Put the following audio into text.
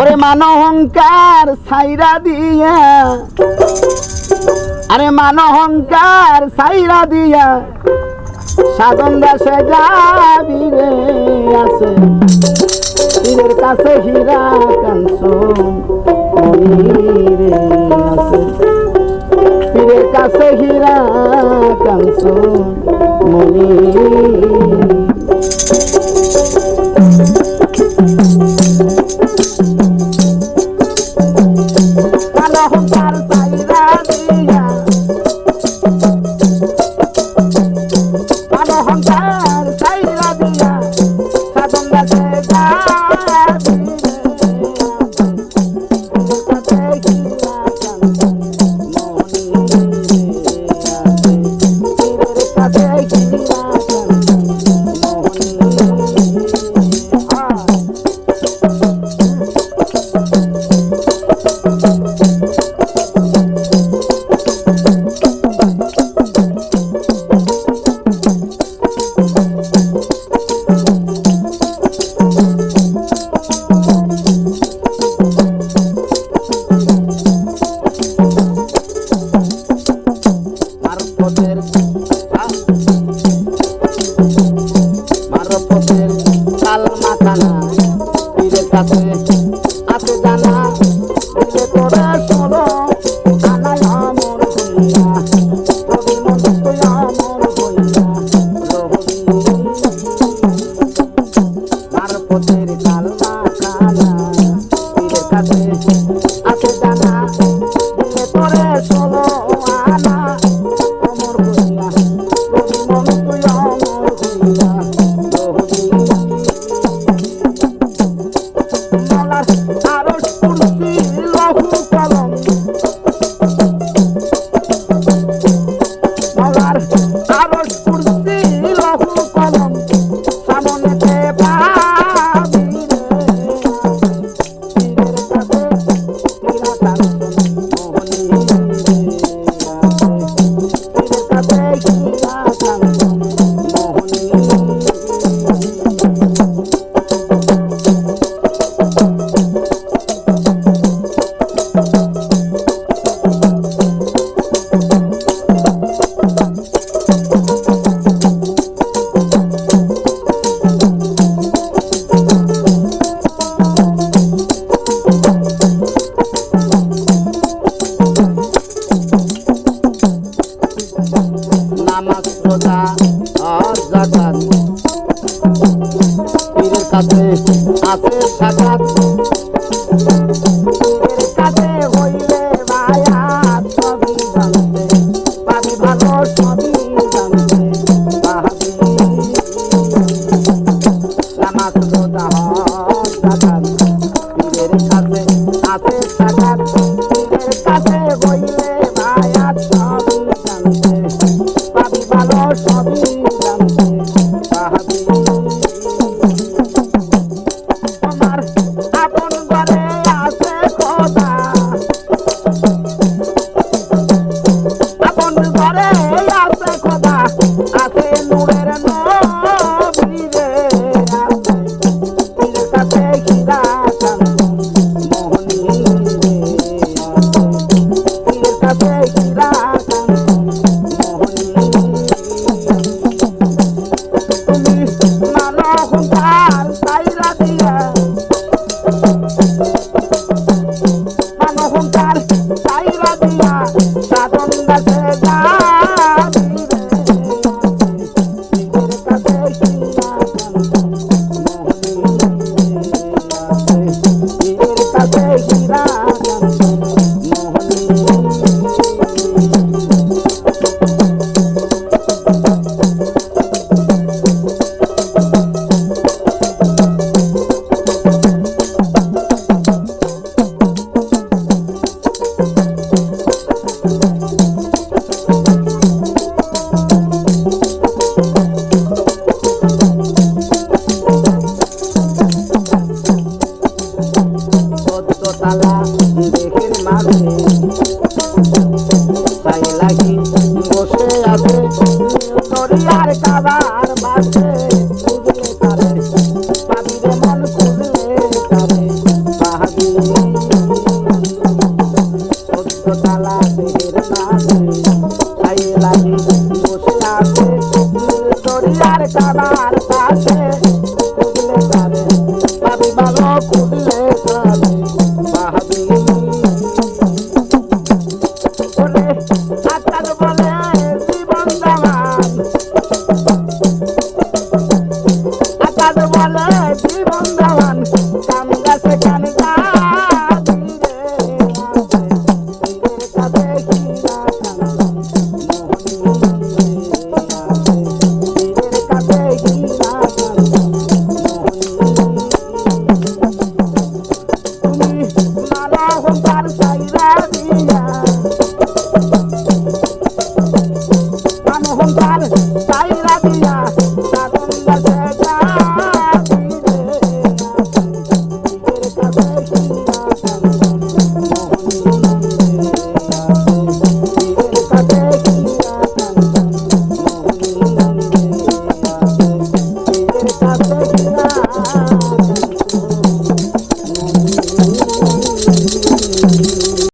ওরে মান অহংকার সাইরা দিয়া। আরে মান অহংকার সাইরা দিয়া, সাধন দাসে যাবি রে আছে। পীরের কাছে হীরা কাঞ্চন রে আছে। কাছে হীরা কাঞ্চন মনি Thank you. Thank you. তাতে আছে থাকাত estaba